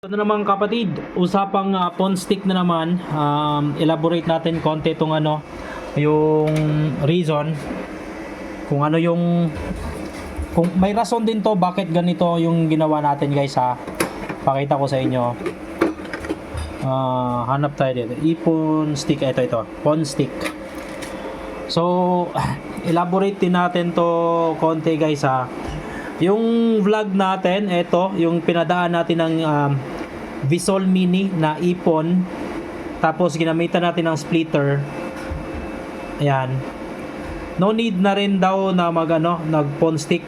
Ito na naman kapatid, usapang uh, pawn stick na naman. Um, elaborate natin konti itong ano, yung reason kung ano yung kung may rason din to bakit ganito yung ginawa natin guys ha. Pakita ko sa inyo. Ah, hanap tayo dito. Ipon stick ito ito. Pawn stick. So, elaborate din natin to konti guys ha. Yung vlog natin, ito, yung pinadaan natin ng um, Visol Mini na ipon. Tapos ginamitan natin ng splitter. Ayan. No need na rin daw na mag ano, nag pawn stick.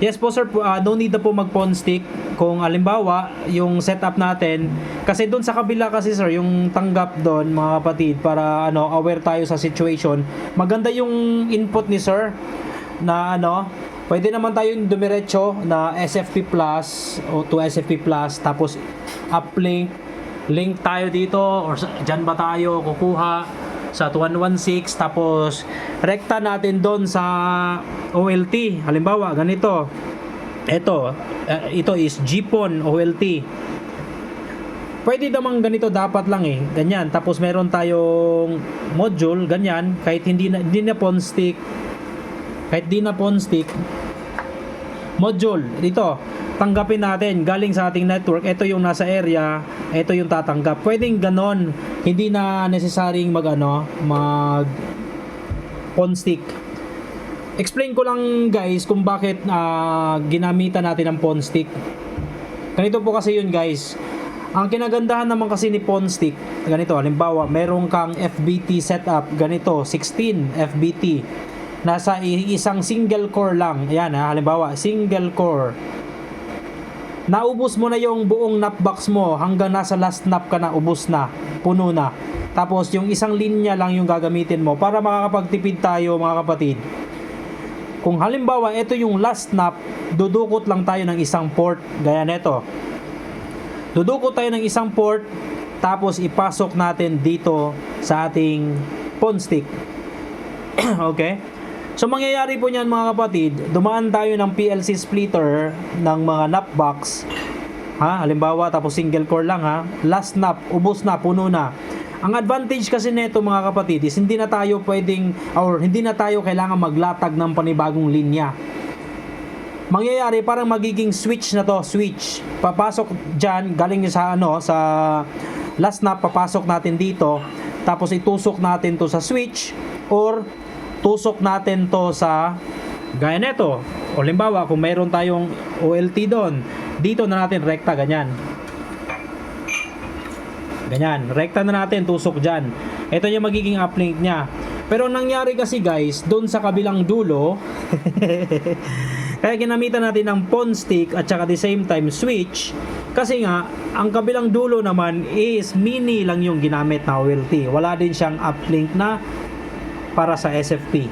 Yes po sir, uh, no need na po mag pawn stick kung alimbawa yung setup natin kasi doon sa kabila kasi sir yung tanggap doon mga kapatid para ano aware tayo sa situation maganda yung input ni sir na ano pwede naman tayong dumiretso na SFP plus o to SFP plus tapos uplink link tayo dito or dyan ba tayo kukuha? Sa 2116 tapos rekta natin doon sa OLT halimbawa ganito. Ito eh, ito is GPON OLT pwede namang ganito dapat lang eh ganyan. Tapos meron tayong module ganyan. Kahit hindi na, hindi na pawn stick kahit di na pawn stick module dito tanggapin natin galing sa ating network ito yung nasa area ito yung tatanggap. Pwedeng ganon hindi na necessarying mag ano mag pawn stick. Explain ko lang guys kung bakit ah, ginamitan natin ng pawn stick. Ganito po kasi yun guys. Ang kinagandahan naman kasi ni pawn stick ganito halimbawa meron kang FBT setup ganito 16 FBT nasa isang single core lang. Ayan ha, halimbawa single core. Naubos mo na yung buong nap box mo. Hanggang nasa last nap ka na ubos na puno na. Tapos yung isang linya lang yung gagamitin mo para makakapagtipid tayo mga kapatid. Kung halimbawa ito yung last nap dudukot lang tayo ng isang port. Gaya neto. Dudukot tayo ng isang port tapos ipasok natin dito sa ating pawn stick. Okay So mangyayari po niyan mga kapatid, dumaan tayo ng PLC splitter ng mga nap box. Ha, halimbawa tapos single core lang ha. Last nap, ubos na, puno na. Ang advantage kasi nito mga kapatid is hindi na tayo pwedeng or hindi na tayo kailangan maglatag ng panibagong linya. Mangyayari parang magiging switch na to, switch. Papasok diyan galing sa ano sa last nap papasok natin dito tapos itusok natin to sa switch or tusok natin to sa gaya nito. O limbawa, kung mayroon tayong OLT doon, dito na natin rekta ganyan. Ganyan, rekta na natin, tusok dyan. Ito yung magiging uplink niya. Pero ang nangyari kasi guys, doon sa kabilang dulo, kaya ginamitan natin ng pawn stick at saka the same time switch. Kasi nga, ang kabilang dulo naman is mini lang yung ginamit na OLT. Wala din siyang uplink na para sa SFP.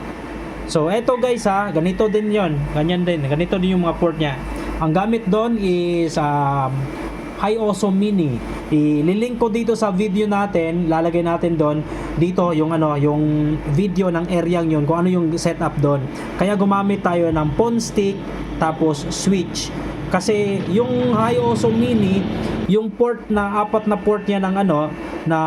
So, eto guys ha, ganito din yon Ganyan din, ganito din yung mga port niya. Ang gamit doon is um, HiOSO Mini. Ililink ko dito sa video natin, lalagay natin doon dito yung ano, yung video ng area yun, kung ano yung setup doon. Kaya gumamit tayo ng pawn stick tapos switch. Kasi yung HiOSO Mini, yung port na apat na port niya ng ano na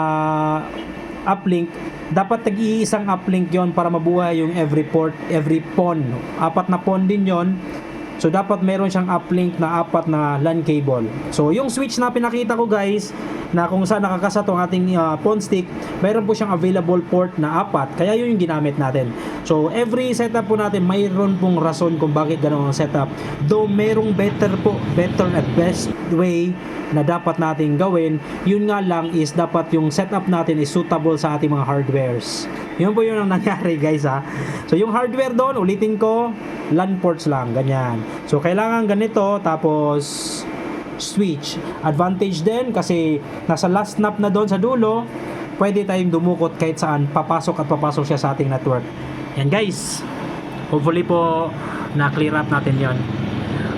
uplink dapat tag-iisang uplink yon para mabuhay yung every port, every pawn. Apat na pawn din yon. So dapat meron siyang uplink na apat na LAN cable. So yung switch na pinakita ko guys, na kung saan nakakasa tong ating uh, pawn stick, meron po siyang available port na apat. Kaya yun yung ginamit natin. So every setup po natin, mayroon pong rason kung bakit ganun ang setup. Though merong better po, better at best way na dapat natin gawin, yun nga lang is dapat yung setup natin is suitable sa ating mga hardwares. Yun po yun ang nangyari guys ha. So yung hardware doon, ulitin ko, LAN ports lang, ganyan. So kailangan ganito, tapos switch. Advantage din kasi nasa last snap na doon sa dulo, pwede tayong dumukot kahit saan, papasok at papasok siya sa ating network. Yan guys. Hopefully po na clear up natin yon.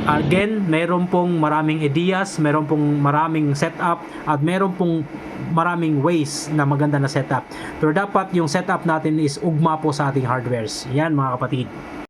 Again, meron pong maraming ideas, meron pong maraming setup, at meron pong maraming ways na maganda na setup. Pero dapat yung setup natin is ugma po sa ating hardwares. Yan mga kapatid.